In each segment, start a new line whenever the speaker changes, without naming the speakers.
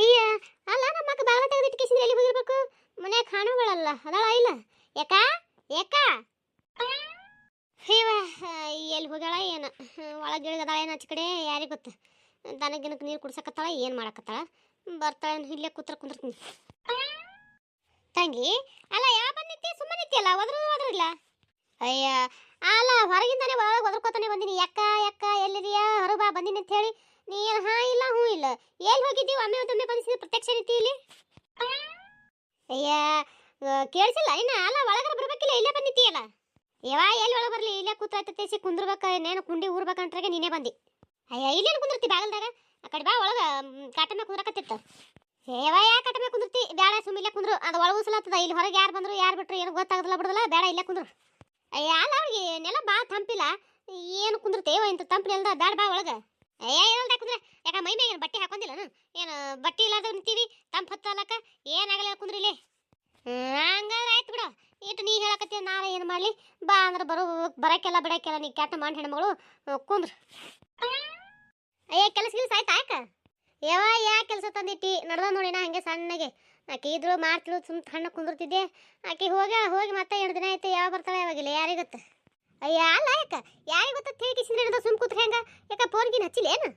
ಅಯ್ಯ ಅಲ್ಲ ನಮ್ಮ ಮಕ್ಕ ಬಾಗಿಲ ತೆಗೆದಿಟ್ಟು ಕಿಸಿದ್ರೆ ಎಲ್ಲಿ ಹೋಗಿರ್ಬೇಕು? ಮನ್ಯಾಗ ಕಾಣುಗಳಲ್ಲ, ಅದಳ ಇಲ್ಲ. ಯಾಕ? ಯಾಕ? ಅಯ್ಯವ ಎಲ್ಲಿ ಹೋಗ್ಯಾಳ ಏನು? ಒಳಗೆ ಇಳಿಗದಾಳ ಏನು ಆಚೆ ಕಡೆ? ಯಾರಿಗೆ ಗೊತ್ತು? ದನಗಿನಕ್ಕೆ ನೀರು ಕುಡ್ಸಕತ್ತಾಳ, ಏನು ಮಾಡಕತ್ತಾಳ? ಬರ್ತಾಳೆ ಇಲ್ಲೇ ಕೂತ್ರ ಕುಂದಿರ್ತೀನಿ. ತಂಗಿ, ಅಲ್ಲ, ಯಾವ ಬಂದಿತ್ತಿ ಸುಮ್ಮನೆ ನಿಂತಿಯಲ್ಲ ಒದ್ರ ಒದ್ರಿಲ್ಲ? ಅಯ್ಯ, ಅಲ್ಲ, ಹೊರಗಿಂದಾನೆ ಒಳಗೆ ಒದ್ರಕೋತಾನೆ ಬಂದಿನಿ. ಯಾಕ ಯಾಕ, ಎಲ್ಲಿದೆಯಾ? ಹೊರ ಬಾ, ಬಂದಿನಿ ಅಂತ ಹೇಳಿ. ನೀನು ಹಾ, ಇಲ್ಲ, ಹ್ಞೂ, ಇಲ್ಲ. ಎಲ್ಲಿ ಹೋಗಿದ್ದೀವಿ ಒಮ್ಮೆ ಒಮ್ಮೆ ಬಂದಿಸಿದ ಪ್ರತ್ಯಕ್ಷ ರೀತಿ ಇಲ್ಲಿ ಅಯ್ಯ ಕೇಳಿಸಿಲ್ಲ. ಇನ್ನ ಅಲ್ಲ, ಒಳಗರ ಬರ್ಬೇಕಿಲ್ಲ, ಇಲ್ಲೇ ಬಂದಿದ್ದೀಯಲ್ಲ? ಯಾವ ಎಲ್ಲಿ ಒಳಗೆ ಬರಲಿ? ಇಲ್ಲೇ ಕೂತಾಯ್ತೈಸಿ ಕುಂದ್ರಬೇಕ, ಇನ್ನೇನು ಕುಂಡಿ ಊರ್ಬೇಕಂಟ್ರಾಗೆ ನೀನೇ ಬಂದಿ. ಅಯ್ಯ, ಇಲ್ಲೇನು ಕುಂದಿರ್ತಿ ಬಾಗಲ್ದಾಗ ಆ ಕಡೆ ಬಾ, ಒಳಗೆ ಕಾಟಮೆ ಕುಂದ್ರಕತ್ತಿತ್ತು. ಸೇವ ಯಾಕೆ ಕಟಮೆ ಕುಂದಿರ್ತಿ? ಬೇಡ ಸುಮ್ಮ ಇಲ್ಲೇ ಕುಂದ್ರು. ಅದು ಒಳಗೆ ಉಸಲಾತದ. ಇಲ್ಲಿ ಹೊರಗೆ ಯಾರು ಬಂದರು, ಯಾರು ಬಿಟ್ರು, ಏನು ಗೊತ್ತಾಗದಿಲ್ಲ ಬಿಡೋದಿಲ್ಲ ಬೇಡ ಇಲ್ಲೇ ಕುಂದ್ರು. ಅಯ್ಯ, ಅಲ್ಲ ಅವ್ರಿಗೆ ನೆಲ ಬಾ, ತಂಪಿಲ್ಲ. ಏನು ಕುಂದಿರ್ತೇವ ಇಂಥ ತಂಪು ನೆಲದ ಬೇಡ ಬಾ, ಒಳಗೆ. ಅಯ್ಯ ಏನಲ್ದ ಕುಂದ್ರೆ ಯಾಕ ಮೈ ಏನು ಬಟ್ಟೆ ಹಾಕೊಂಡಿಲ್ಲ ಏನು, ಬಟ್ಟೆ ಇಲ್ಲಾರ್ದ ನಿಂತೀವಿ? ತಂಪು ಹತ್ತಲಕ್ಕ ಏನಾಗಲ್ಲ ಕುಂದ್ರಿಲಿ ಹಂಗಾದ್ರೆ ಆಯ್ತು ಬಿಡು. ಇಟ್ಟು ನೀ ಹೇಳಕತ್ತಿ ನಾಳೆ ಏನು ಮಾಡಲಿ? ಬಾ ಅಂದ್ರೆ ಬರೋ, ಬರಕ್ಕೆಲ್ಲ, ಬಿಡಕ್ಕೆಲ್ಲ ನೀ ಕೆಟ್ಟ ಮಾಡಿ ಹೆಣ್ಮಗಳು ಕುಂದ್ರು. ಅಯ್ಯ ಕೆಲಸ ಗಿಲ್ಸ ಆಯ್ತಾ ಯಾಕ? ಯಾವ ಯಾ ಕೆಲಸ ತಂದಿಟ್ಟಿ? ನಡ್ದ ನಾ ಹಂಗೆ ಸಣ್ಣಗೆ. ಆಕೆ ಇದ್ರು ಮಾಡ್ತಿಳು ಸುಮ್ ಸಣ್ಣ ಕುಂದಿರ್ತಿದ್ದೆ. ಆಕೆ ಹೋಗ ಹೋಗಿ ಮತ್ತೆ ಎರಡು ದಿನ ಆಯ್ತು ಯಾವ ಬರ್ತಾಳೆ ಯಾವಾಗಿಲ್ಲ ಯಾರಿಗೆ ಗೊತ್ತ ಅಯ್ಯ, ಅಲ್ಲ ಯಾಕ? ಯಾರಿಗೆ ಗೊತ್ತ ತಿಳಿ ಕಿಸಿದ್ರೆ ಸುಮ್ ಕೂತ್ರೆ ಹೆಂಗ? ಯಾಕ ಫೋನ್ಗಿನ್ ಹಚ್ಚಿಲ್ಲ ಏನು?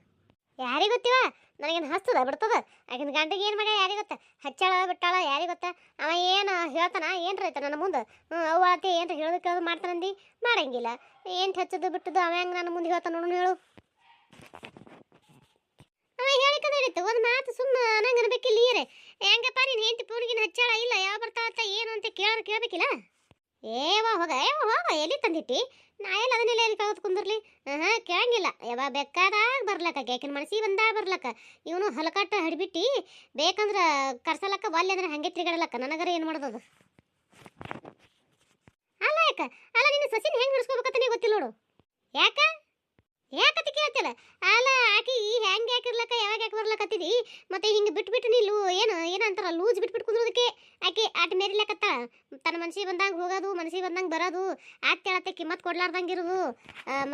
ಯಾರಿಗೆ ಗೊತ್ತಿವ? ನನಗೇನು ಹಸ್ತದ ಬಿಡ್ತದ? ಆಕಿನ ಗಂಟೆಗೆ ಏನು ಮಾಡ್ಯಾಳ ಯಾರಿಗೆ ಗೊತ್ತ? ಹಚ್ಚಾಳ, ಬಿಟ್ಟಾಳ, ಯಾರಿಗೆ ಗೊತ್ತ? ಅವ ಏನು ಹೇಳ್ತಾನ? ಏನು ರೈತ ನನ್ನ ಮುಂದೆ? ಹ್ಞೂ ಅವ ಅತಿ ಏನು ಹೇಳೋದು ಕೇಳೋದು ಮಾಡ್ತಾನಂದಿ? ಮಾಡಂಗಿಲ್ಲ. ಏನು ಹಚ್ಚದು ಬಿಟ್ಟದ್ದು ಅವ ಹೆಂಗೆ ನನ್ನ ಮುಂದೆ ಹೇಳ್ತಾನ ನೋಡು, ಹೇಳು. ಅವ ಹೇಳಿಕದ ಹಿಡಿತು ಒಂದು ಮಾತು ಸುಮ್ಮ ನಂಗೆ ಅನ್ಬೇಕಿಲ್ಲ ಹೆಂಗಪ್ಪ ನೀನು ಹೆಂಡತಿ ಪೂರ್ಗಿನ ಹಚ್ಚಾಳ, ಇಲ್ಲ, ಯಾವ ಬರ್ತಾ ಏನು ಅಂತ ಕೇಳೋರು ಕೇಳಬೇಕಿಲ್ಲ? ಏವ ಹೋಗ ಏವ ಹೋಗ ಎಲ್ಲಿ ತಂದಿಟ್ಟಿ? ನಾ ಎಲ್ಲ ಅದನ್ನೆಲ್ಲ ಎಲ್ಲಿ ಕಳೆದು ಕುಂದಿರ್ಲಿ? ಹಾಂ ಕೇಳಂಗಿಲ್ಲ. ಯಾವ ಬೇಕಾದಾಗ ಬರ್ಲಕ್ಕ ಕೇಕಿನ ಮನಸ್ಸಿಗೆ ಬಂದಾಗ ಬರ್ಲಕ್ಕ. ಇವನು ಹಲಕಟ್ಟ ಹಡಿಬಿಟ್ಟಿ, ಬೇಕಂದ್ರ ಕರ್ಸಲಕ್ಕ ಒಲ್ಲೆ ಅಂದ್ರೆ ಹಂಗೆ ತಿರುಗಾಡಲಕ್ಕ. ನನಗರ ಏನು ಮಾಡೋದು ಅಲ್ಲ ಯಾಕ? ಅಲ್ಲ, ನಿನ್ನ ಸಸಿನ ಹೆಂಗೆ ನೀವು ಗೊತ್ತಿಲ್ಲ ನೋಡು. ಯಾಕ? ಯಾಕತಿ ಕೇಳ್ತಿಲ್ಲ ಅಲ್ಲ, ಆಕಿ ಹೆಂಗೆ ಯಾಕಿರ್ಲಕ್ಕ ಯಾವಾಗ ಯಾಕೆ ಬರ್ಲಕತ್ತಿದಿ ಮತ್ತೆ ಹಿಂಗೆ ಬಿಟ್ಬಿಟ್ಟು ನೀ ಲೂ ಏನು ಏನಂತಾರ ಲೂಜ್ ಬಿಟ್ಬಿಟ್ಟು ಕುಂದ್ರೋದಕ್ಕೆ. ಆಕೆ ಆಟ ಮೇರಿಲಕತ್ತಾಳ. ತನ್ನ ಮನ್ಸಿಗೆ ಬಂದಂಗೆ ಹೋಗೋದು, ಮನ್ಸಿಗೆ ಬಂದಂಗೆ ಬರೋದು ಆತ್ಯಾಳತ್ತೆ ಕಿಮ್ಮತ್ ಕೊಡ್ಲಾರ್ದಂಗೆ ಇರೋದು.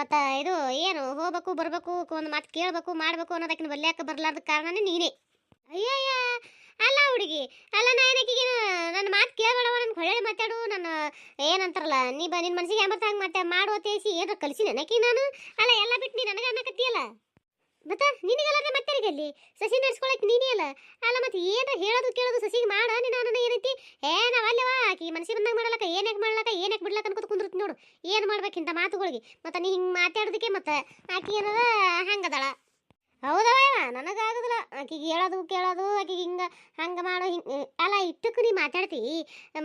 ಮತ್ತು ಇದು, ಏನು, ಹೋಗ್ಬೇಕು, ಬರಬೇಕು, ಒಂದು ಮಾತು ಕೇಳಬೇಕು, ಮಾಡಬೇಕು ಅನ್ನೋದಕ್ಕಿನ ಬಲ್ಯಾಕ ಬರ್ಲಾರ್ದ ಕಾರಣನೇ ನೀನೇ. ಅಯ್ಯಯ್ಯ ಅಲ್ಲ ಹುಡುಗಿ, ಅಲ್ಲ ನಾ ಏನಕ್ಕಿಗೆ ನನ್ನ ಮಾತು ಕೇಳಬೇಡವ ನನ್ನ ಹೊಳ್ಳಿ ಮಾತಾಡು, ನನ್ನ ಏನಂತಾರಲ್ಲ, ನೀ ಬ ನಿನ್ನ ಮನಸ್ಸಿಗೆ ಎಂಬತ್ತು ಹಂಗೆ ಮತ್ತೆ ಮಾಡುವ ತೇಸಿ ಏನೋ ಕಲಿಸಿ ನನಕಿ ನಾನು. ಅಲ್ಲ ಎಲ್ಲ ಬಿಟ್ಟು ನೀ ನನಗೆ ಅನ್ನಕತ್ತಿಯಲ್ಲ ಮತ್ತೆ ನಿನಗೆಲ್ಲ ಮತ್ತೆ ಅಲ್ಲಿ? ಸಸಿ ನಡ್ಸ್ಕೊಳಕ್ ನೀನೇ ಅಲ್ಲ? ಅಲ್ಲ ಮತ್ತೆ ಏನೋ ಹೇಳೋದು ಕೇಳೋದು ಸಸಿಗೆ ಮಾಡ, ನೀನು ನನ್ನ ಏನೈತಿ? ಏ, ನಾವು ಅಲ್ಲವಾ ಆಕಿ ಮನಸ್ಸಿಗೆ ಬಂದಾಗ ಮಾಡಲಕ್ಕ ಏನಕ್ಕೆ ಮಾಡ್ಲಕ್ಕ ಏನಕ್ಕೆ ಬಿಡ್ಲಕ್ಕ ಅನ್ಕೋತ ಕುಂದ್ರತಿ ನೋಡು. ಏನು ಮಾಡ್ಬೇಕಿಂತ ಮಾತುಗಳಿಗೆ? ಮತ್ತೆ ನೀ ಹಿಂಗೆ ಮಾತಾಡೋದಕ್ಕೆ ಮತ್ತೆ ಆಕಿ ಏನದ, ಹಂಗದಳ. ಹೌದವ ನನಗಾಗೋದಿಲ್ಲ. ಆಕಿಗೆ ಹೇಳೋದು, ಕೇಳೋದು, ಆಕಿಗೆ ಹಿಂಗೆ, ಹಂಗೆ ಮಾಡೋ ಹಿಂಗೆ, ಅಲ್ಲ ಇಟ್ಟಕ್ಕೆ ನೀ ಮಾತಾಡ್ತಿ.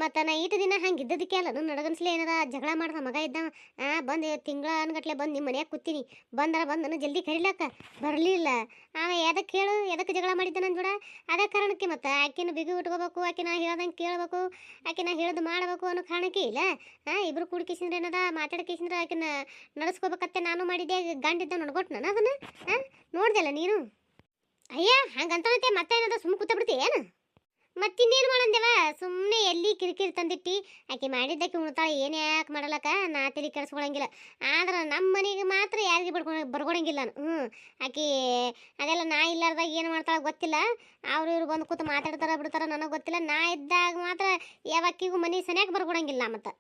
ಮತ್ತು ನಾ ಇಟ್ಟು ದಿನ ಹಂಗೆ ಇದ್ದದಕ್ಕೆ ಅಲ್ಲ ನನ್ನ ನಡಗನ್ಸ್ಲಿ ಏನದ? ಜಗಳ ಮಾಡ್ದ ಮಗ ಇದ್ದ ಹಾಂ ಬಂದು ತಿಂಗಳ ಅನ್ಗಟ್ಲೆ ಬಂದು ನಿಮ್ಮ ಮನೆಯಾಗ ಕೂತೀನಿ. ಬಂದರ ಬಂದು ನಾನು ಜಲ್ದಿ ಕರಿಲಕ್ಕ. ಬರಲಿಲ್ಲ. ಅವ ಎದಕ್ಕೆ ಕೇಳು ಎದಕ್ಕೆ ಜಗಳ ಮಾಡಿದ್ದೆ ನನ್ನ ಜೋಡ? ಅದೇ ಕಾರಣಕ್ಕೆ ಮತ್ತು ಆಕಿನ ಬಿಗಿ ಉಟ್ಕೋಬೇಕು, ಆಕಿನ ಹೇಳ್ದಂಗೆ ಕೇಳಬೇಕು, ಆಕಿನ ಹೇಳೋದು ಮಾಡಬೇಕು ಅನ್ನೋ ಕಾರಣಕ್ಕೆ ಇಲ್ಲ. ಹಾಂ ಇಬ್ರು ಕೂಡ್ಕಿಸಿಂದ್ರೆ ಏನದ? ಮಾತಾಡ್ಕಿಸಿಂದ್ರೆ ಆಕಿನ ನಡೆಸ್ಕೋಬೇಕತ್ತೆ ನಾನು ಮಾಡಿದ್ದೆ, ಗಂಡಿದ್ದ ನೋಡ್ಕೊಟ್ಟು ನಾನು ಅದನ್ನು ಹಾಂ ನೋಡ್ದಲ್ಲ ನೀನು? ಅಯ್ಯ ಮತ್ತೆ ಏನಾದ್ರು ಸುಮ್ಮನೆ ಕೂತ ಬಿಡ್ತಿ ಏನು? ಮತ್ತಿನ್ನೇನು ಮಾಡಂದೇವ ಸುಮ್ಮನೆ ಎಲ್ಲಿ ಕಿರಿಕಿರಿ ತಂದಿಟ್ಟಿ? ಆಕೆ ಮಾಡಿದ್ದಕ್ಕೆ ಉಣ್ತಾಳೆ, ಏನು ಯಾಕೆ ಮಾಡಲಕ್ಕ? ನಾ ತಲೆ ಕೆಡಿಸ್ಕೊಳಂಗಿಲ್ಲ. ಆದ್ರೆ ನಮ್ಮ ಮನೆಗೆ ಮಾತ್ರ ಯಾರಿಗೆ ಬಡ್ಕೊಳ ಬರ್ಕೊಳಂಗಿಲ್ಲ ನಾನು. ಹ್ಞೂ ಆಕೆ ಅದೆಲ್ಲ ನಾ ಇಲ್ಲಾರ್ದಾಗ ಏನು ಮಾಡ್ತಾಳೆ ಗೊತ್ತಿಲ್ಲ. ಅವ್ರು ಇವ್ರು ಬಂದು ಕೂತು ಮಾತಾಡ್ತಾರ, ಬಿಡ್ತಾರ, ನನಗೆ ಗೊತ್ತಿಲ್ಲ. ನಾ ಇದ್ದಾಗ ಮಾತ್ರ ಯಾವಕ್ಕಿಗೂ ಮನೆ ಸನಿಯಾಗಿ ಬರ್ಕೊಳಂಗಿಲ್ಲ ಮತ್ತೆ.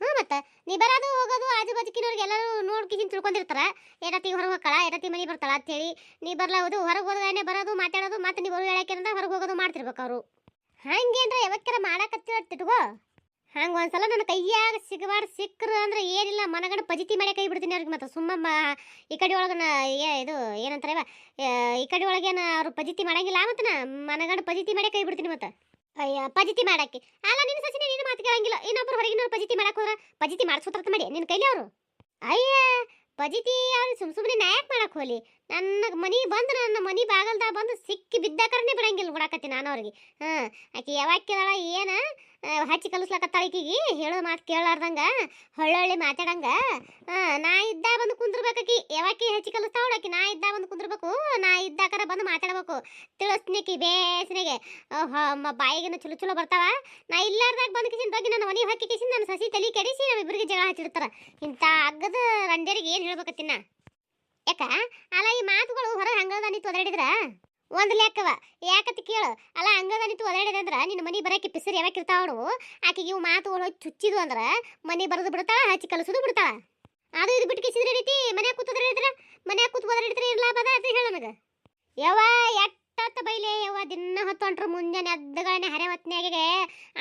ಹ್ಞೂ ಮತ್ತೆ. ನೀ ಬರೋದು, ಹೋಗೋದು ಆಜು ಬಾಜುಕಿನವ್ರಿಗೆ ಎಲ್ಲರೂ ನೋಡ್ಕಿಸಿನ್ ತಿಳ್ಕೊಂಡಿರ್ತಾರ. ಎಡತಿ ಹೊರಗೆ ಹೋಗ್ಕಳ ಎಡತಿ ಮನೆ ಬರ್ತಾಳ ಅಂತೇಳಿ ನೀ ಬರ್ಲಾವುದು, ಹೊರಗೆ ಹೋದ್ಗಾನೆ ಬರೋದು, ಮಾತಾಡೋದು, ಮತ್ತೆ ನೀವು ಹೇಳಕ್ಕೆ ಹೊರಗೆ ಹೋಗೋದು ಮಾಡ್ತಿರ್ಬೇಕು ಅವರು ಹಂಗೇನ್ರ ಯಾವಕ್ಕಾರ ಮಾಡಕತ್ತಿರ ತಿಟ್ಕೋ. ಹಂಗೆ ಒಂದ್ಸಲ ನನ್ನ ಕೈಯಾಗ ಸಿಗಬಾರ್ದು, ಸಿಕ್ಕ್ರು ಅಂದ್ರೆ ಏನಿಲ್ಲ, ಮನಗಡೆ ಪಜಿತಿ ಮಾಡೇ ಕೈ ಬಿಡ್ತೀನಿ ಅವ್ರಿಗೆ ಮತ್ತೆ. ಸುಮ್ಮ ಈ ಕಡೆ ಒಳಗನ ಇದು ಏನಂತಾರೆ ಈ ಕಡೆ ಒಳಗೇನ ಅವ್ರು ಪಜಿತಿ ಮಾಡಂಗಿಲ್ಲ ಮತ್ತೆ ನಾ, ಮನಗಡೆ ಪಜಿತಿ ಮಾಡಿ ಕೈ ಬಿಡ್ತೀನಿ ಮತ್ತೆ. ಅಯ್ಯ, ಪಜಿತಿ ಮಾಡಕ್ಕೆ. ಅಲ್ಲ, ನಿನ್ನ ಸಚಿನ ನೀನು ಮಾತು ಕೇಳಂಗಿಲ್ಲ. ಇನ್ನೊಬ್ರು ಹೊರಗಿನ ಪಜಿತಿ ಮಾಡಕ್ಕೆ ಹೋದ್ರ ಪಜಿತಿ ಮಾಡಿಸ್ಕೊತಾರ ಮಾಡಿ ನಿನ್ನ ಕೈಲಿ ಅವರು. ಅಯ್ಯ, ಪಜಿತಿ, ಅವ್ರು ಸುಮ್ ಸುಮ್ಮನೆ ನಾಯಕ್ ಮಾಡಕ್ ಹೋಲಿ ನನ್ನ ಮನೆ ಬಂದು ನನ್ನ ಮನೆ ಬಾಗಲ್ದಾಗ ಬಂದು ಸಿಕ್ಕಿ ಬಿದ್ದಾಕರನೇ ಬಿಡಂಗಿಲ್ಲ ಬಿಡಾಕತ್ತಿ ನಾನು ಅವ್ರಿಗೆ. ಹಾಂ, ಆಕೆ ಯಾವಾಗ ಕೇಳಾಳ ಏನು? ಹಚ್ಚಿ ಕಲಿಸ್ಲಾಕತ್ತಾಳ ಈಕಿಗೆ? ಹೇಳೋ ಮಾತು ಕೇಳಲಾರ್ದಂಗೆ, ಹೊಳ್ಳೊಳ್ಳಿ ಮಾತಾಡಂಗ. ಹಾಂ ನಾ ಇದ್ದ ಬಂದು ಕುಂದ್ರಬೇಕಾಕಿ ಯಾವಾಕಿ ಹಚ್ಚಿ ಕಲಿಸ್ತಾವಳ ಆಕಿ? ನಾ ಇದ್ದ ಬಂದು ಕುಂದ್ರಬೇಕು. ನಾ ಇದ್ದಾಕರ ಬಂದು ಮಾತಾಡ್ಬೇಕು. ತಿಳಿಸ್ನಿಕಿ ಬೇಸನಿಗೆ. ಬಾಯಿಗಿನ ಚಲೋ ಚಲೋ ಬರ್ತಾವ. ನಾ ಇಲ್ಲಾರ್ದಾಗ ಬಂದು ಕಿಸಿನ ಬಗ್ಗೆ ನನ್ನ ಮನೆ ಹಾಕಿ ಕಿಸಿನ ನನ್ನ ಸಸಿ ತಲೆ ಕೆಡಿಸಿ ನಮ್ಮಿಬ್ಬರಿಗೆ ಜಗಳ ಹಚ್ಚಿಡ್ತಾರ. ಇಂಥ ಅಗ್ಗದ ರಂಡ್ಯರಿಗೆ ಏನು ಹೇಳ್ಬೇಕತ್ತಿನ ಯಾಕ? ಅಲ್ಲ, ಈ ಮಾತುಗಳು ಹೊರ ಹಂಗದ ನಿಂತು ಒದರಾಡಿದ್ರ? ಒಂದು ಲೆಕ್ಕವ. ಯಾಕತಿ ಕೇಳು. ಅಲ್ಲ ಹಂಗದ ನಿಂತು ಒದಾಡಿದೆ ಅಂದ್ರ ನಿನ್ನ ಮನೆ ಬರಕ್ಕೆ ಪಿಸರ್ ಯಾವಾಗ ಇರ್ತಾವಳು ಆಕೆಗೆ ಇವು ಮಾತುಗಳು ಚುಚ್ಚಿದ್ವು ಅಂದ್ರ ಮನೆ ಬರೆದು ಬಿಡ್ತಾಳ, ಹಚ್ಚಿ ಕಲಸುದು ಬಿಡ್ತಾಳ. ಅದು ಇದು ಬಿಟ್ಟು ಕಿಸಿದ್ರೆ ರೀತಿ ಮನ್ಯಾಗ ಕೂತದ್ರೆ ಮನ್ಯಾಗ ಕೂತ್ ಒದಾಡಿದ್ರೆ ಇರ್ಲಾಭ ಲಾಭ ಅದ ಅಂತ ಹೇಳ ನನಗೆ. ಯವ್ವ ಎಟ್ಟತ್ತ ಬೈಲೆ ಯವ್ವ ದಿನ ಹೊತ್ತು ಹೊಂಟ್ರು ಮುಂಜಾನೆ ಅದ್ದಗಳನ್ನ ಹರೆ ಹೊತ್ನ್ಯಾಗೆ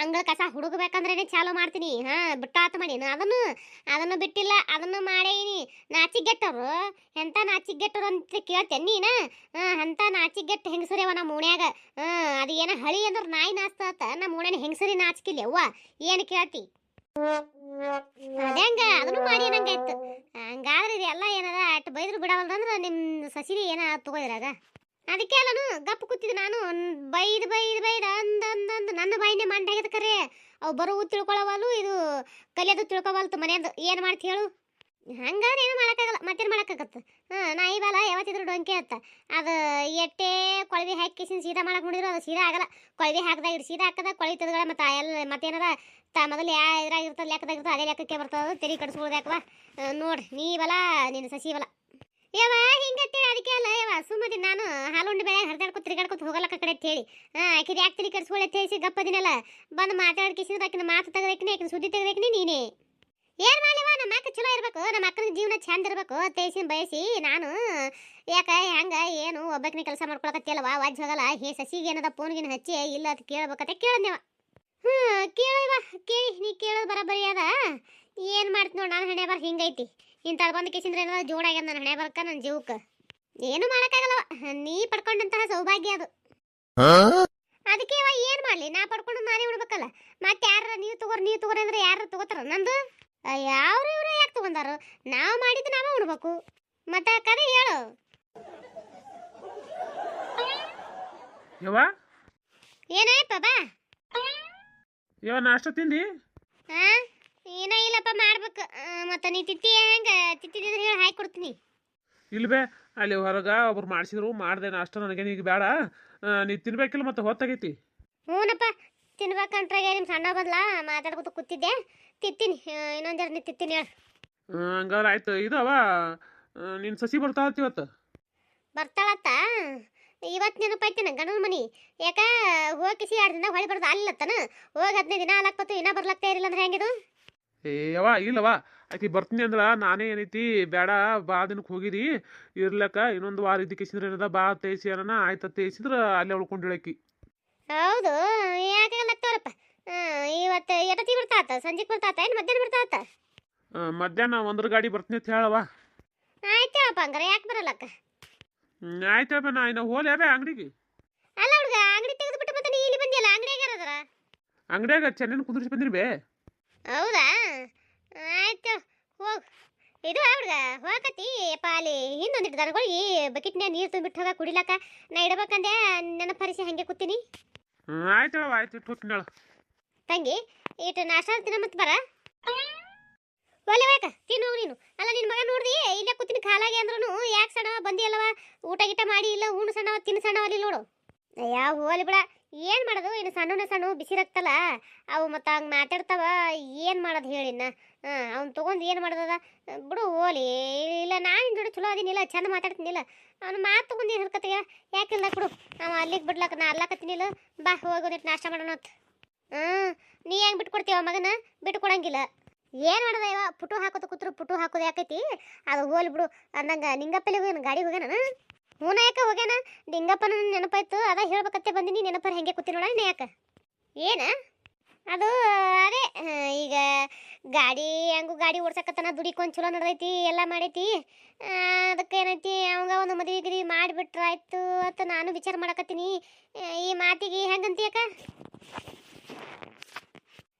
ಅಂಗಳ ಕಸ ಹುಡುಗಬೇಕಂದ್ರೇನೆ ಚಾಲು ಮಾಡ್ತೀನಿ. ಹಾ, ಬಿಟ್ಟಾತ ಮಾಡಿ. ಅದನ್ನು ಅದನ್ನು ಬಿಟ್ಟಿಲ್ಲ, ಅದನ್ನು ಮಾಡೇನಿ. ನಾಚಿಗೆಟ್ಟರು ಎಂತ ನಾಚಿಗೆಟ್ಟರು ಅಂತ ಕೇಳ್ತೇನೆ ನೀನ? ಹಾ ಅಂತ ನಾಚಿಗೆಟ್ಟು ಹೆಂಗಸರಿಯವ ನಮ್ಮ ಮೂಣ್ಯಾಗ ಹಾ, ಅದು ಏನ ಹಳಿ ಅಂದ್ರೆ ನಾಯಿ ನಾಚ್ತಾತ? ನಮ್ಮ ಓಣ್ಯಾನ ಹೆಂಗಸರಿ ನಾಚಿಕಿಲ್ಲ ಅವ್ವ. ಏನು ಕೇಳ್ತಿ? ಅದಂಗ ಅದನ್ನು ಮಾಡಿ ನಂಗಾಯ್ತು ಹಂಗಾದ್ರೆ ಇದೆಲ್ಲ ಏನದ? ಅಟ್ ಬೈದ್ರು ಬಿಡವಲ್ದಂದ್ರ ನಿಮ್ಮ ಸಸಿರಿ ಏನ ತಗೋದ್ರಾಗ ಅದಕ್ಕೆ ನಾನು ಗಪ್ ಕೂತಿದ್ದೆ ನಾನು. ಬೈದು ಬೈದು ಬೈದು ಬೈದ್ ಅಂದ್ ಅಂದ್ ಅಂದ್ ನನ್ನ ಬಾಯಿನೇ ಮಂಡಾಗ್ಯದ ಕರೆ. ಅವು ಬರೋವು ತಿಳ್ಕೊಳವಲ್ಲು, ಇದು ಕಲಿಯೋದು ತಿಳ್ಕೊವಲ್ತು ಮನೆಯದು. ಏನು ಮಾಡ್ತಿ ಹೇಳು? ಹಂಗಾದ್ರೆ ಏನು ಮಾಡೋಕ್ಕಾಗಲ್ಲ. ಮತ್ತೇನು ಮಾಡೋಕ್ಕಾಗತ್ತೆ? ಹಾಂ, ನಾಯಿ ಬಾಲ ಯಾವತ್ತಿದ್ರು ಡೊಂಕೆ ಅತ್ತ. ಅದು ಎಟ್ಟೆ ಕೊಳವಿ ಹಾಕಿ ಸೀದಾ ಮಾಡಕ್ಕೆ ನೋಡಿದ್ರು ಅದು ಸೀದಾ ಆಗಲ್ಲ. ಕೊಳವಿ ಹಾಕ್ದಾಗ ಇಟ್ಟು ಸೀದಾ ಹಾಕದ, ಕೊಳವಿ ತೆಗೆದ ಮತ್ತೆ ಎಲ್ಲ ಮತ್ತೇನದ? ತ ಮೊದಲು ಯಾ ಇದ್ರಾಗ ಲೆಕ್ಕದಾಗಿರ್ತದೆ ಅದೇ ಲೆಕ್ಕಕ್ಕೆ ಬರ್ತದೆ, ತೆರಿ ಕಡಿಸ್ಕೊಳ್ಳೋದು ಯಾಕವಾ? ನೋಡಿ, ನೀ ಬಲ ನಿನ್ನ ಸಸಿ ಬಲ. ಯವ ಹಿಂಗತ್ತೇಳಿ ಅದಕ್ಕೆ ಅಲ್ಲ ಯವ ಸುಮ್ಮದಿ ನಾನು ಹಾಲುಂಡಿ ಬೆಳೆ ಹರಿದಾಡ್ಕೊ ತಿರ್ಗಾಡ್ಕೊತ ಹೋಗಲಕ್ಕ ಕಡೆ ಹೇಳಿ ಹಾಂ ಆಕಿದ ಯಾಕೆ ತಲೆ ಕಡಿಸ್ಕೊಳ್ಳಿ ತೇಸಿ ಗಪ್ಪದಿನಲ್ಲ ಬಂದು ಮಾತಾಡ್ಕಿಸಿದ್ರೆ ಆಕಿನ ಮಾತು ತೆಗ್ದಾಕಿನಿ, ಆಕಿನ ಸುದ್ದಿ ತೆಗ್ದಾಕಿನಿ ನೀನೇ. ಏನು ಮಾಡ್ಲಿವ ನಮ್ಮ ಅಕ್ಕ ಚಲೋ ಇರಬೇಕು ನಮ್ಮ ಅಕ್ಕನ ಜೀವನ ಚಂದ ಇರ್ಬೇಕು ತೇಸಿನ ಬಯಸಿ ನಾನು. ಯಾಕ, ಹೆಂಗ, ಏನು, ಒಬ್ಬಕಿನ ಕೆಲಸ ಮಾಡ್ಕೊಳಕತ್ತಿಯಲ್ವ ವಾಜ್ ಹೋಗಲ್ಲ, ಹೇ ಸಸಿಗೆ ಏನದ ಫೋನ್ಗಿನ ಹಚ್ಚಿ, ಇಲ್ಲ ಅಂತ ಕೇಳ್ಬೇಕಂತ ಕೇಳಿದ್ನೇವ ಹ್ಞೂ ಕೇಳಿವ ಕೇಳಿ ನೀ ಕೇಳೋದು ಬರಬರಿ ಅದ. ಏನು ಮಾಡ್ತೀನಿ ನೋಡಿ, ನಾನು ಹಣೆ ಬರ ಹಿಂಗೈತಿ. ಇಂಥದ್ದು ಬಂದು ಕೇಸಿಂದ್ರೆ ಏನದ ಜೋಡಾಗ್ಯದ ನನ್ನ ಹಣೆ ಬರ್ಕ ನನ್ನ ಜೀವಕ್ಕೆ ಏನು ಮಾಡೋಕ್ಕಾಗಲ್ಲವ. ನೀ ಪಡ್ಕೊಂಡಂತಹ ಸೌಭಾಗ್ಯ ಅದು. ಅದಕ್ಕೆ ಇವ ಏನು ಮಾಡಲಿ? ನಾ ಪಡ್ಕೊಂಡು ನಾನೇ ಉಣ್ಬೇಕಲ್ಲ. ಮತ್ತೆ ಯಾರ ನೀವು ತಗೋರ್ ನೀವು ತಗೋರಿ ಅಂದ್ರೆ ಯಾರು ತಗೋತಾರ? ನಂದು? ಯಾರು ಇವ್ರು ಯಾಕೆ ತಗೊಂಡಾರು? ನಾವು ಮಾಡಿದ್ದು ನಾವೇ ಉಣ್ಬೇಕು. ಮತ್ತೆ ಕರೆ ಹೇಳು.
ಯವ್ವ?
ಏನಾಯ್ಪ ಬಾ.
ಯವ್ವ ನಾಷ್ಟ ತಿಂದಿ?
ಮಾಡ್ಬೇಕು. ಮತ್ತೆ ನೀ ತಿತ್ತಿ ಹೆಂಗ? ತಿತ್ತಿದ್ರೆ ಹೇಳಿ ಹಾಕಿ ಕೊಡ್ತೀನಿ.
ಇಲ್ವೇ ಅಲ್ಲಿ ಹೊರಗೆ ಒಬ್ರು ಮಾಡಿಸಿದ್ರು ಮಾಡಿದೆ ನಾಷ್ಟ ನನಗೇನು ಈಗ ಬೇಡ. ನೀ ತಿನ್ಬೇಕಿಲ್ಲ ಮತ್ತೆ ಹೊತ್ತಾಗೈತಿ?
ಹ್ಞೂನಪ್ಪ ತಿನ್ಬೇಕಂಟ್ರಾಗೆ ನಿಮ್ಮ ಸಣ್ಣ ಬದ್ಲ ಮಾತಾಡ್ಕೊತ ಕೂತಿದ್ದೆ. ತಿತ್ತೀನಿ. ಇನ್ನೊಂದು ಜರ ನೀ ತಿತ್ತೀನಿ ಹೇಳು.
ಹಂಗಾರ ಹಂಗಾದ್ರೆ ಆಯ್ತು. ಇದು ಅವ ನಿನ್ನ ಸಸಿ ಬರ್ತಾ ಇವತ್ತು?
ಬರ್ತಾಳತ್ತ ಇವತ್ತು ನೆನಪೈತಿ ನಂಗೆ ಗಂಡನ ಮನಿ. ಯಾಕ ಕಿಸಿ ಎರಡು ದಿನ ಹೊಳಿ ಬರ್ದು ಅಲ್ಲತ್ತನ ಹೋಗಿ ಹದಿನೈದು ದಿನ ಅಲಾಕ್ಬತ್ತು ಇನ್ನೂ ಬರ್ಲಾಗ್ತಾ ಇರಲಿಲ್ಲ ಅಂದ್ರೆ ಹೆಂಗಿದು?
ಏ ಯವ್ವ ಇಲ್ಲವ ಆಕಿ ಬರ್ತೀನಿ ಅಂದ್ರೆ ನಾನೇ ಏನೈತಿ ಬೇಡ ಬಾ ದಿನಕ್ಕೆ ಹೋಗಿರಿ ಇರ್ಲಕ್ಕ ಇನ್ನೊಂದು ವಾರ ಇದಕ್ಕಿಸಿದ್ರೆ ಏನದ ಬಾ ತೇಸಿ ಏನನ ಆಯ್ತ ತೇಸಿದ್ರ ಅಲ್ಲೇ ಉಳ್ಕೊಂಡಿಳಕಿ
ಹೌದು ಯಾಕೆ ಆಗ್ತಾವ್ರಪ್ಪ ಇವತ್ತು ಎಟತಿ ಬರ್ತಾತ ಸಂಜೆಗೆ ಬರ್ತಾತ ಏನು ಮಧ್ಯಾಹ್ನ ಬರ್ತಾತ
ಮಧ್ಯಾಹ್ನ ಒಂದ್ರ ಗಾಡಿ ಬರ್ತೀನಿ ಅಂತ ಹೇಳವ
ಆಯ್ತು ಹೇಳಪ್ಪ ಹಂಗಾರೆ ಯಾಕೆ ಬರಲ್ಲಕ್ಕ?
ಆಯ್ತಪ್ಪ ನಾ ಇನ್ನು ಹೋಲ್ ಬೇ ಅಂಗಡಿಗೆ.
ಅಲ್ಲ ಹುಡುಗ ಅಂಗಡಿ ತೆಗೆದು ಬಿಟ್ಟು ಮತ್ತೆ ನೀ ಇಲ್ಲಿ ಬಂದಿಯಲ್ಲ ಅಂಗಡಿಯಾಗ ಅದರ
ಅಂಗಡಿಯಾಗ ಚೆನ್ನೈನ ಕುಂದ್ರಿಸಿ ಬಂದಿರ್ಬೇ
ಹೌದ? ಇದು ಹುಡುಗ ಹೋಗತಿ ಯಪ್ಪ ಅಲ್ಲಿ ಹಿಂದೊಂದಿಟ್ಟು ದನಗಳಿಗೆ ಬಕೆಟ್ನ್ಯಾಗ ನೀರು ತುಂಬಿಟ್ಟು ಹೋಗ ಕುಡಿಲಾಕ ನಾ ಇಡಬೇಕಂದೆ ನೆನಪರಿಸಿ ಹಂಗೆ ಕೂತೀನಿ.
ಆಯ್ತು ಆಯ್ತು ಇಟ್ಟು
ತಂಗಿ ಇಟ್ಟು ನಾಷ್ಟ ತಿನ್ನ ಮತ್ತೆ ಬರ. ಒಲೆ ಬೇಕ ತಿನ್ನು ನೀನು. ಅಲ್ಲ ನಿನ್ನ ಮಗ ನೋಡ್ದಿ ಇಲ್ಲೇ ಕೂತೀನಿ ಖಾಲಾಗಿ ಅಂದ್ರೂ ಯಾಕೆ ಸಣ್ಣವ ಬಂದಿಯಲ್ಲವ ಊಟ ಗಿಟ ಮಾಡಿ ಇಲ್ಲ ಉಣ್ಣು ಸಣ್ಣವ ತಿನ್ನು ಸಣ್ಣವ ಅಲ್ಲಿ ನೋಡು. ಯಾವ ಹೋಲಿ ಬಿಡ. ಏನು ಮಾಡೋದು? ಇನ್ನು ಸಣ್ಣನ ಸಣ್ಣ ಬಿಸಿರಾಗ್ತಲ್ಲ ಅವು ಮತ್ತು ಹಂಗೆ ಮಾತಾಡ್ತಾವ, ಏನು ಮಾಡೋದು ಹೇಳಿನ ಹಾಂ, ಅವ್ನು ತೊಗೊಂಡು ಏನು ಮಾಡೋದದ ಬಿಡು, ಓಲಿ, ಇಲ್ಲ ನಾನು ಜೋಡಿ ಚಲೋ ಅದೀನಿಲ್ಲ, ಚಂದ ಮಾತಾಡ್ತೀನಿಲ್ಲ. ಅವ್ನು ಮಾತು ತೊಗೊಂಡು ಏನು ಹರ್ಕತ್ತೀಯ ಯಾಕಿಲ್ಲ ಬಿಡು. ಅವ ಅಲ್ಲಿಗೆ ಬಿಡ್ಲಕ್ಕ ನಾ ಅಲ್ಲಕತ್ತೀನಿಲ್ಲ ಬಾ ಹೋಗೋದಿಟ್ಟು ನಾಷ್ಟ ಮಾಡೋಣ ಹ್ಮ್, ನೀ ಹೆಂಗ್ ಬಿಟ್ಕೊಡ್ತೀವ ಮಗನ? ಬಿಟ್ಕೊಡಂಗಿಲ್ಲ ಏನ್ ಮಾಡದ ಇವ? ಪುಟು ಹಾಕೋದು ಕೂತ್ರು ಪುಟು ಹಾಕೋದು ಯಾಕೈತಿ? ಅದು ಹೋಲಿ ಬಿಡು, ಅಂದಂಗ ನಿಂಗಪ್ಪಲ್ಲಿ ಹೋಗ್ಯಾನ ಗಾಡಿ ಹೋಗ್ಯಾನ? ಹೂನ ಯಾಕ ಹೋಗ್ಯಾನ? ದಿಂಗಪ್ಪನ ನೆನಪಾಯ್ತು. ಅದ ಹೇಳ್ಬೇಕತ್ತೆ ಬಂದಿನಿ ನೆನಪರ ಹೆಂಗೆ ಕೂತಿ ನೋಡ ಯಾಕ? ಏನ? ಅದು, ಅದೇ ಈಗ ಗಾಡಿ, ಹೆಂಗು ಗಾಡಿ ಓಡ್ಸಕತ್ತನ ದುಡಿಕೊಂಡ್ ಚಲೋ ನಡ್ದೈತಿ, ಎಲ್ಲ ಮಾಡೈತಿ. ಅದಕ್ಕೆ ಏನೈತಿ ಅವಂಗ ಒಂದು ಮದುವೆ ಗಿರಿ ಮಾಡಿಬಿಟ್ರಾಯ್ತು ಅಂತ ನಾನು ವಿಚಾರ ಮಾಡಕತ್ತೀನಿ. ಈ ಮಾತಿಗೆ ಹೆಂಗಂತೀಯಕ್ಕ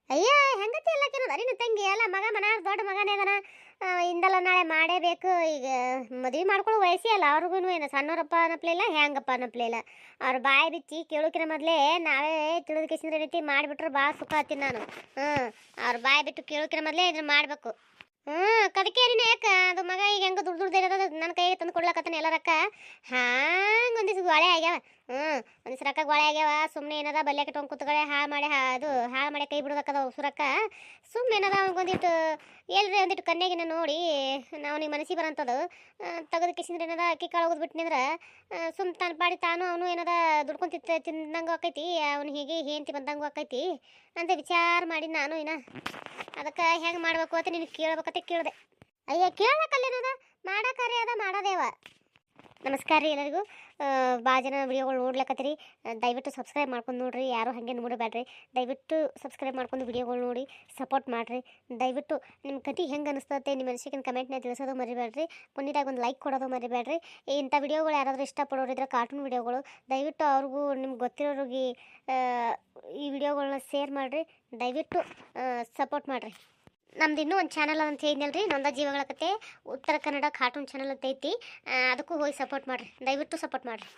ಅಯ್ಯ, ಹೆಂಗತಿ ಎಲ್ಲ ಕೇಳೋದ ಅರಿನ ತಂಗಿ ಎಲ್ಲ ಮಗ ಮನ, ದೊಡ್ಡ ಮಗನೇ ಅದನ. ಇಂದಲ್ಲ ನಾಳೆ ಮಾಡೇಬೇಕು. ಈಗ ಮದುವೆ ಮಾಡ್ಕೊಳ್ಳೋ ವಯಸ್ಸೇ ಅಲ್ಲ ಅವ್ರಿಗೂ ಏನು ಸಣ್ಣವರಪ್ಪ ಅನ್ನಪ್ಲೇ ಇಲ್ಲ, ಹೆಂಗಪ್ಪ ಅನ್ನಪ್ಲೇ ಇಲ್ಲ. ಅವ್ರ ಬಾಯಿ ಬಿಚ್ಚಿ ಕೇಳೋಕಿನ ಮೊದಲೇ ನಾವೇ ತಿಳಿದು ರೀತಿ ಮಾಡಿಬಿಟ್ರೆ ಭಾಳ ಸುಖ ಆತೀನಿ ನಾನು. ಹ್ಞೂ ಅವ್ರ ಬಾಯಿ ಬಿಟ್ಟು ಕೇಳೋಕಿನ ಮೊದಲೇ ಇದನ್ನ ಮಾಡಬೇಕು. ಹ್ಮ್ ಕದಕೇರಿನ ಯಾಕ? ಅದು ಮಗ ಈಗ ಹೆಂಗ ದುಡ್ಡು ದುಡ್ದು ನನ್ನ ಕೈಗೆ ತಂದು ಕೊಡ್ಲಕತ್ತಾನ ಎಲ್ಲ ರೊಕ್ಕ. ಹಾಂಗ ಒಂದಿವ್ಸ ಗೊಳೆ ಆಗ್ಯಾವ? ಹ್ಮ್ ಒಂದಿವ್ಸ ರೊಕ್ಕ ಗೋಳೆ ಆಗ್ಯಾವ ಸುಮ್ಮನೆ ಏನದ ಬಲ್ಲೆ ಇಟ್ಕೊಂಡ್ ಕುತ್ಗಳೆ ಹಾಳು ಮಾಡಿ, ಹಾ, ಅದು ಹಾಳು ಮಾಡಿ ಕೈ ಬಿಡೋದಕ್ಕದ ಸುರಕ್ಕ ಸುಮ್ಮನೆ ಏನದ ಒಂದಿಟ್ಟು, ಎಲ್ರಿ ಒಂದಿಟ್ಟು ಕನ್ಯಾಗಿನ ನೋಡಿ, ನಾವು ನಿಮ್ಮ ಮನಸ್ಸಿಗೆ ಬರಂತದು ತೆಗೆದು ಕಿಸಿಂದ್ರೆ ಏನದ, ಅಕ್ಕಿ ಕಾಳು ಹೋಗಿ ಬಿಟ್ನಿಂದ್ರೆ ಸುಮ್ ತಾನು ಪಾಡಿ ತಾನು ಅವನು ಏನದ ದುಡ್ಕೊಂತಿತ್ತ ತಿಂದಂಗೂ ಆಕೈತಿ, ಅವ್ನು ಹೀಗೆ ಹೇಂತಿ ಬಂದಂಗೂ ಆಕೈತಿ ಅಂತ ವಿಚಾರ ಮಾಡಿ ನಾನು ಇನ್ನ ಅದಕ್ಕೆ ಹೆಂಗೆ ಮಾಡ್ಬೇಕು ಅಂತ ನಿನಗೆ ಕೇಳ್ಬೇಕಂತ ಕೇಳಿದೆ. ಅಯ್ಯ ಕೇಳಕ್ಕಲ್ಲೇನದ ಮಾಡಕ್ಕಾರೆ ಅದ, ಮಾಡೋದೇವ. ನಮಸ್ಕಾರ ರೀ ಎಲ್ಲರಿಗೂ. ಭಾಳ ಜನ ವಿಡಿಯೋಗಳು ನೋಡ್ಲಕತ್ತೀರಿ. ದಯವಿಟ್ಟು ಸಬ್ಸ್ಕ್ರೈಬ್ ಮಾಡ್ಕೊಂಡು ನೋಡ್ರಿ. ಯಾರು ಹಾಗೆ ನೋಡಬೇಡ್ರಿ ದಯವಿಟ್ಟು ಸಬ್ಸ್ಕ್ರೈಬ್ ಮಾಡ್ಕೊಂಡು ವಿಡಿಯೋಗಳು ನೋಡಿ, ಸಪೋರ್ಟ್ ಮಾಡಿರಿ. ದಯವಿಟ್ಟು ನಿಮ್ಮ ಕತೆ ಹೆಂಗೆ ಅನಿಸ್ತದೆ ನಿಮ್ಮ ಮನಸ್ಸಿಗೆ ಕಮೆಂಟ್ನ ತಿಳಿಸೋದು ಮರಿಬೇಡ್ರಿ ಮುಂದಿದಾಗ ಒಂದು ಲೈಕ್ ಕೊಡೋದು ಮರಿಬೇಡ್ರಿ ಇಂಥ ವಿಡಿಯೋಗಳು ಯಾರಾದರೂ ಇಷ್ಟಪಡೋರು ಇದ್ರೆ ಕಾರ್ಟೂನ್ ವಿಡಿಯೋಗಳು, ದಯವಿಟ್ಟು ಅವ್ರಿಗೂ ನಿಮ್ಗೆ ಗೊತ್ತಿರೋರಿಗೆ ಈ ವಿಡಿಯೋಗಳನ್ನ ಶೇರ್ ಮಾಡಿರಿ. ದಯವಿಟ್ಟು ಸಪೋರ್ಟ್ ಮಾಡಿರಿ. ನಮ್ದು ಇನ್ನೂ ಒಂದು ಚಾನಲ್ ಅಂತ ಹೇಳಿದ್ನಲ್ರಿ, ನೊಂದ ಜೀವಗಳ ಕತೆ, ಉತ್ತರ ಕನ್ನಡ ಕಾರ್ಟೂನ್ ಚಾನಲ್ ಅಂತ ಐತಿ ಅದಕ್ಕೂ ಹೋಗಿ ಸಪೋರ್ಟ್ ಮಾಡಿರಿ. ದಯವಿಟ್ಟು ಸಪೋರ್ಟ್ ಮಾಡಿರಿ.